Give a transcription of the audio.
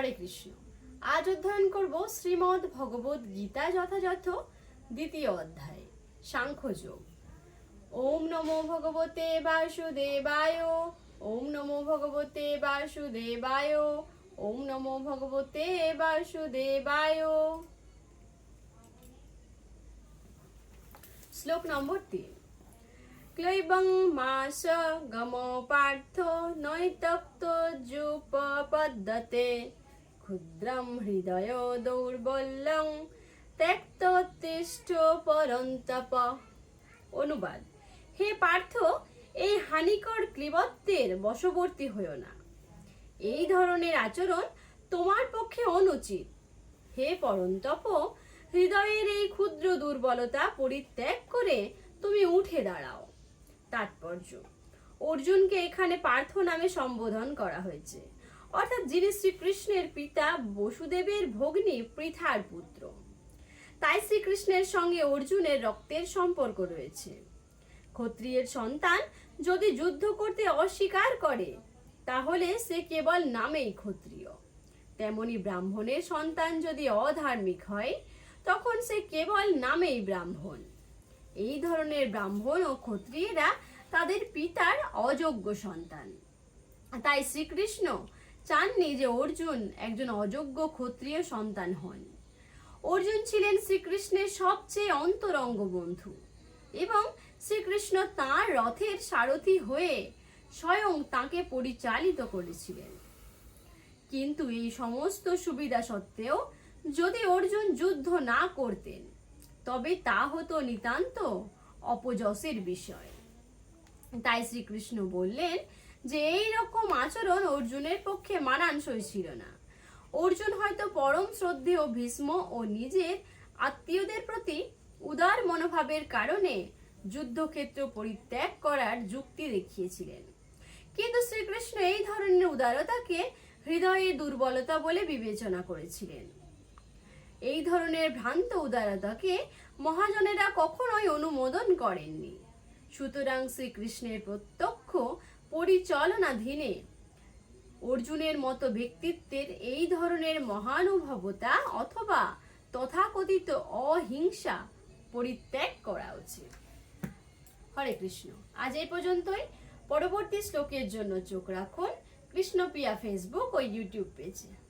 হরে কৃষ্ণ। আজ অধ্যয়ন করব শ্রীমদ্ ভগবত গীতা যথাযথ, দ্বিতীয় অধ্যায় সাংখ্যযোগ ওম নমো ভগবতে বাসুদেবায়, ওম নমো ভগবতে বাসুদেবায়, ওম নমো ভগবতে বাসুদেবায়। শ্লোক নম্বর তিন। ক্লৈবং মাস গম পার্থ নৈতক্ত যুপপদ্যতে ক্ষুদ্রম হৃদয় দৌর্বল্যং ত্যক্ততিষ্ঠ পরন্তপ। অনুবাদ। হে পার্থ, এই হানিকর ক্লিবত্বের বশবর্তী হইও না। এই ধরনের আচরণ তোমার পক্ষে অনুচিত। হে পরন্তপ, হৃদয়ের এই ক্ষুদ্র দুর্বলতা পরিত্যাগ করে তুমি উঠে দাঁড়াও। তাৎপর্য। অর্জুনকে এখানে পার্থ নামে সম্বোধন করা হয়েছে। অর্থাৎ যিনি শ্রীকৃষ্ণের পিতা বসুদেবের ভগ্নী পৃথার পুত্র। তাই শ্রীকৃষ্ণের সঙ্গে অর্জুনের রক্তের সম্পর্ক রয়েছে। ক্ষত্রিয়ের সন্তান যদি যুদ্ধ করতে অস্বীকার করে, তাহলে সে কেবল নামেই ক্ষত্রিয়। তেমনি ব্রাহ্মণের সন্তান যদি অধার্মিক হয়, তখন সে কেবল নামেই ব্রাহ্মণ। এই ধরনের ব্রাহ্মণ ও ক্ষত্রিয়েরা তাদের পিতার অযোগ্য সন্তান। তাই শ্রীকৃষ্ণ চাননি যে অর্জুন একজন অযোগ্য ক্ষত্রিয় সন্তান হন। অর্জুন ছিলেন শ্রীকৃষ্ণের সবচেয়ে অন্তরঙ্গ বন্ধু এবং শ্রীকৃষ্ণ তাঁর রথের সারথি হয়ে স্বয়ং তাকে পরিচালিত করেছিলেন। কিন্তু এই সমস্ত সুবিধা সত্ত্বেও যদি অর্জুন যুদ্ধ না করতেন, তবে তা হতো নিতান্ত অপযশের বিষয়। তাই শ্রীকৃষ্ণ বললেন যে এই রকম আচরণ অর্জুনের পক্ষে মানানসই ছিল না। অর্জুন হয়তো পরম শ্রদ্ধেয় ভীষ্ম ও নিজের আত্মীয়দের প্রতি উদার মনোভাবের কারণে যুদ্ধক্ষেত্র পরিত্যাগ করার যুক্তি দেখিয়েছিলেন। কিন্তু শ্রীকৃষ্ণ এই ধরনের উদারতাকে হৃদয়ে দুর্বলতা বলে বিবেচনা করেছিলেন। এই ধরনের ভ্রান্ত উদারতাকে মহাজনেরা কখনোই অনুমোদন করেননি। সুতরাং শ্রীকৃষ্ণের প্রত্যক্ষ পরিচালনাধীনে অর্জুনের মতো ব্যক্তিত্বের এই ধরনের মহানুভবতা অথবা তথাকথিত অহিংসা পরিত্যাগ করা উচিত। হরে কৃষ্ণ। আজ এই পর্যন্তই। পরবর্তী শ্লোকের জন্য চোখ রাখুন। কৃষ্ণপ্রিয়া ফেসবুক ও ইউটিউব পেজে।